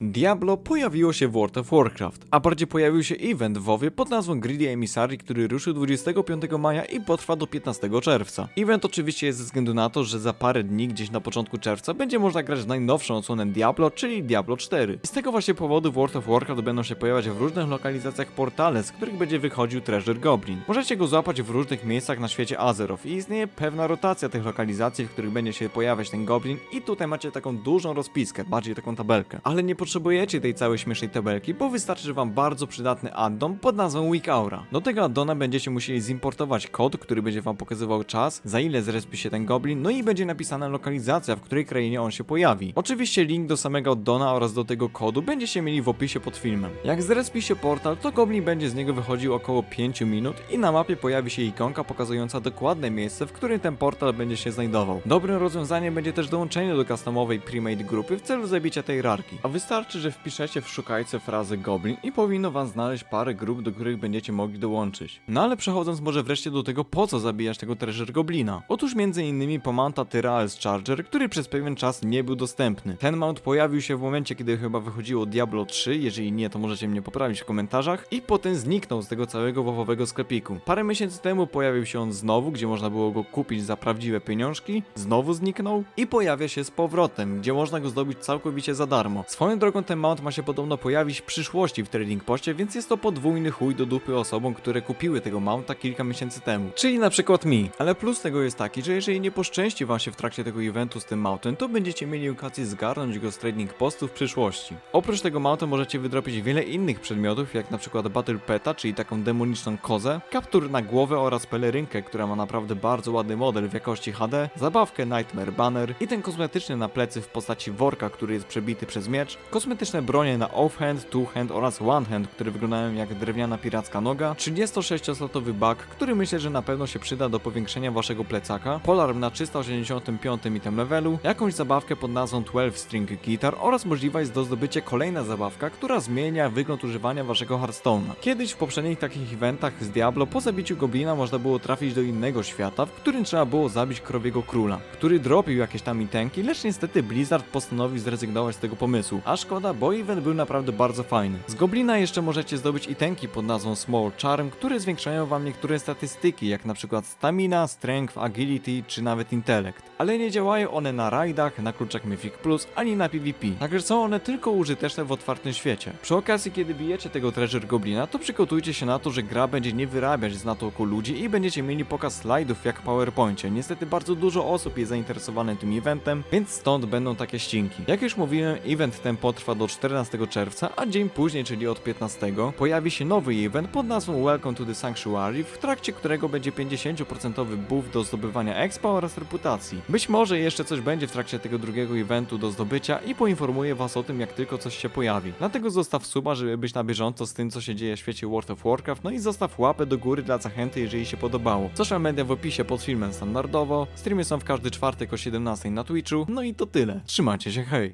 Diablo pojawiło się w World of Warcraft, a bardziej pojawił się event w WoWie pod nazwą Greedy Emissary, który ruszył 25 maja i potrwa do 15 czerwca. Event oczywiście jest ze względu na to, że za parę dni, gdzieś na początku czerwca, będzie można grać najnowszą odsłonę Diablo, czyli Diablo 4. I z tego właśnie powodu w World of Warcraft będą się pojawiać w różnych lokalizacjach portale, z których będzie wychodził Treasure Goblin. Możecie go złapać w różnych miejscach na świecie Azeroth i istnieje pewna rotacja tych lokalizacji, w których będzie się pojawiać ten goblin i tutaj macie taką dużą rozpiskę, bardziej taką tabelkę. Ale nie potrzebujecie tej całej śmiesznej tabelki, bo wystarczy wam bardzo przydatny addon pod nazwą Week Aura. Do tego addona będziecie musieli zimportować kod, który będzie wam pokazywał czas, za ile zrespi się ten goblin, no i będzie napisana lokalizacja, w której krainie on się pojawi. Oczywiście link do samego addona oraz do tego kodu będziecie mieli w opisie pod filmem. Jak zrespi się portal, to goblin będzie z niego wychodził około 5 minut i na mapie pojawi się ikonka pokazująca dokładne miejsce, w którym ten portal będzie się znajdował. Dobrym rozwiązaniem będzie też dołączenie do customowej premade grupy w celu zabicia tej rarki. A wystarczy, że wpiszecie w szukajce frazę goblin i powinno wam znaleźć parę grup, do których będziecie mogli dołączyć. No ale przechodząc może wreszcie do tego, po co zabijać tego treasure goblina. Otóż między innymi po mounta Tyraels Charger, który przez pewien czas nie był dostępny. Ten mount pojawił się w momencie, kiedy chyba wychodziło Diablo 3, jeżeli nie, to możecie mnie poprawić w komentarzach, i potem zniknął z tego całego wowowego sklepiku. Parę miesięcy temu pojawił się on znowu, gdzie można było go kupić za prawdziwe pieniążki, znowu zniknął i pojawia się z powrotem, gdzie można go zdobyć całkowicie za darmo. Swoją drogą ten mount ma się podobno pojawić w przyszłości w Trading Poście, więc jest to podwójny chuj do dupy osobom, które kupiły tego mounta kilka miesięcy temu. Czyli na przykład mi. Ale plus tego jest taki, że jeżeli nie poszczęści wam się w trakcie tego eventu z tym mountem, to będziecie mieli okazję zgarnąć go z Trading Postu w przyszłości. Oprócz tego mounta możecie wydropić wiele innych przedmiotów, jak na przykład Battle Peta, czyli taką demoniczną kozę, kaptur na głowę oraz pelerynkę, która ma naprawdę bardzo ładny model w jakości HD, zabawkę Nightmare Banner i ten kosmetyczny na plecy w postaci worka, który jest przebity przez miecz, kosmetyczne bronie na offhand, two-hand oraz one-hand, które wyglądają jak drewniana piracka noga, 36-slotowy bug, który myślę, że na pewno się przyda do powiększenia waszego plecaka, polarm na 385 item levelu, jakąś zabawkę pod nazwą 12 String Guitar oraz możliwość do zdobycia kolejna zabawka, która zmienia wygląd używania waszego Hearthstone'a. Kiedyś w poprzednich takich eventach z Diablo po zabiciu goblina można było trafić do innego świata, w którym trzeba było zabić krowiego króla, który dropił jakieś tam itenki, lecz niestety Blizzard postanowił zrezygnować z tego pomysłu. A szkoda, bo event był naprawdę bardzo fajny. Z goblina jeszcze możecie zdobyć itenki pod nazwą Small Charm, które zwiększają wam niektóre statystyki, jak na przykład stamina, strength, agility czy nawet intellekt. Ale nie działają one na rajdach, na kluczach Mythic Plus, ani na PvP. Także są one tylko użyteczne w otwartym świecie. Przy okazji, kiedy bijecie tego Treasure Goblina, to przygotujcie się na to, że gra będzie nie wyrabiać z natłoku ludzi i będziecie mieli pokaz slajdów jak w PowerPoincie. Niestety bardzo dużo osób jest zainteresowane tym eventem, więc stąd będą takie ścinki. Jak już mówiłem, event ten potrwa do 14 czerwca, a dzień później, czyli od 15, pojawi się nowy event pod nazwą Welcome to the Sanctuary, w trakcie którego będzie 50% buff do zdobywania expa oraz reputacji. Być może jeszcze coś będzie w trakcie tego drugiego eventu do zdobycia i poinformuję was o tym, jak tylko coś się pojawi. Dlatego zostaw suba, żeby być na bieżąco z tym, co się dzieje w świecie World of Warcraft, no i zostaw łapę do góry dla zachęty, jeżeli się podobało. Social media w opisie pod filmem standardowo, streamy są w każdy czwartek o 17 na Twitchu, no i to tyle. Trzymajcie się, hej!